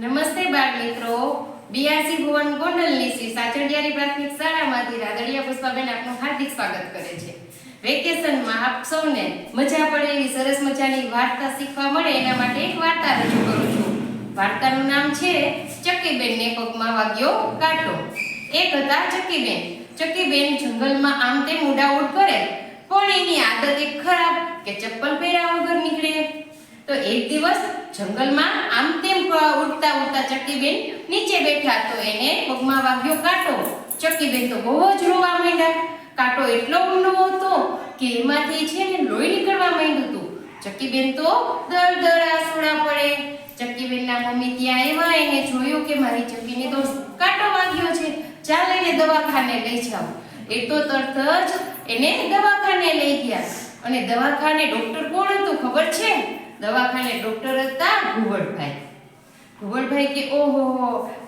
નમસ્તે બાળ મિત્રો. બીઆરસી ભુવન ગોંડલની શ્રી સાચડિયારી પ્રાથમિક શાળામાંથી રાદડિયા પુષ્પાબેન આપનું હાર્દિક સ્વાગત કરે છે. વેકેશનમાં આપ સૌને મજા પડે એવી સરસ મજાની વાર્તા શીખવા મળે એના માટે એક વાર્તા રજૂ કરું છું. વાર્તાનું નામ છે, ચક્કીબેનને પગમાં વાગ્યો કાંટો. એક હતા ચક્કીબેન. ચક્કીબેન જંગલમાં આમ તેમ ઉડાઉડ કરે. પણ એની આદત એક ખરાબ કે ચપ્પલ પહેર્યા વગર નીકળે. તો એક દિવસ જંગલમાં આમ તેમ ઉડતા ઉડતા ચક્કીબેન નીચે બેઠા તો એને પગમાં વાગ્યો કાંટો. ચક્કીબેન તો બહુ જ રોવા માંડ્યા. કાંટો એટલો ઊંડો હતો કે એમાંથી છે ને લોહી નીકળવા માંડ્યું હતું. ચક્કીબેન તો દર દર આસુડા પડે. ચક્કીબેનના મમ્મી ત્યાં આવ્યા, એને જોયું કે મારી ચક્કીને તો કાંટો વાગ્યો છે. ચાલ એને દવાખાને લઈ જાઓ. એ તો તરત જ એને દવાખાને લઈ ગયા. અને દવાખાને ડોક્ટર કોણ હતું ખબર છે? દવાખાને ડોક્ટર હતા ઘુવડભાઈ. ઘુવડભાઈ કે, ઓહો,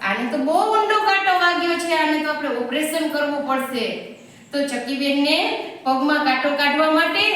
આને તો બહુ ઊંડો કાંટો વાગ્યો છે, આને તો આપણે ઓપરેશન કરવું પડશે. તો ચકીબેનને પગમાં કાંટો કાઢવા માટે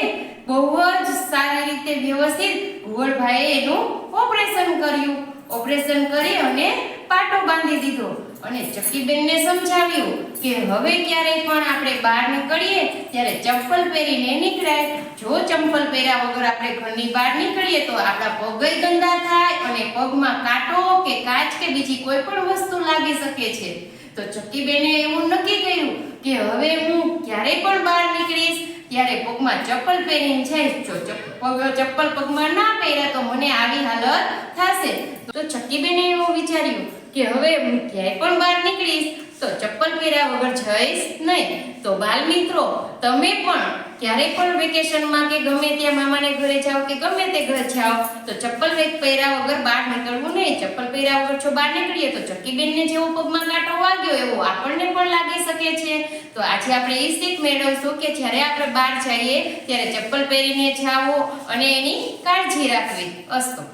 બહુ જ સારી રીતે વ્યવસ્થિત ઘુવડભાઈએ એનું ઓપરેશન કર્યું. ઓપરેશન કરી અને પાટો બાંધી દીધો. અને ચક્કીબેનને સમજાવ્યું કે હવે ક્યારેય પણ આપણે બહાર નીકળીએ, ત્યારે ચપ્પલ પહેરીને નીકળાય. જો ચંપલ પહેર્યા વગર આપણે ઘરની બહાર નીકળીએ, તો આપણા પગ ગંદા થાય અને પગમાં કાંટો કે કાચ કે બીજી કોઈ પણ વસ્તુ લાગી શકે છે. તો ચક્કીબેને એવું નક્કી કર્યું કે હવે હું ક્યારેય પણ બહાર નીકળીશ, ત્યારે પગમાં ચપ્પલ પહેરીને જઈશ જો ચપ્પલ પગમાં ના પહેર્યા, તો મને આવી હાલત થશે. તો ચક્કીબેને એવું વિચાર્યું કે હવે હું ક્યાંય પણ બહાર નીકળીશ, તો ચપ્પલ પહેર્યા વગર જઈશ નહીં. તો બાલ મિત્રો, તમે પણ ક્યારેય પણ વેકેશનમાં કે ગમે ત્યાં મામાને ઘરે જાઓ કે ગમે તે ઘરે જાઓ, તો ચપ્પલ પહેર્યા વગર બહાર નીકળવું નહીં. ચપ્પલ પહેર્યા વગર જો બહાર નીકળીએ તો ચક્કીબેનને જેવો પગમાં કાંટો વાગ્યો, એવો આપણને પણ લાગી શકે છે. તો આજે આપણે એ શીખ મેળવશું કે જ્યારે આપણે બહાર જઈએ, ત્યારે ચપ્પલ પહેરીને જાઓ અને એની કાળજી રાખવી. અસ્તો.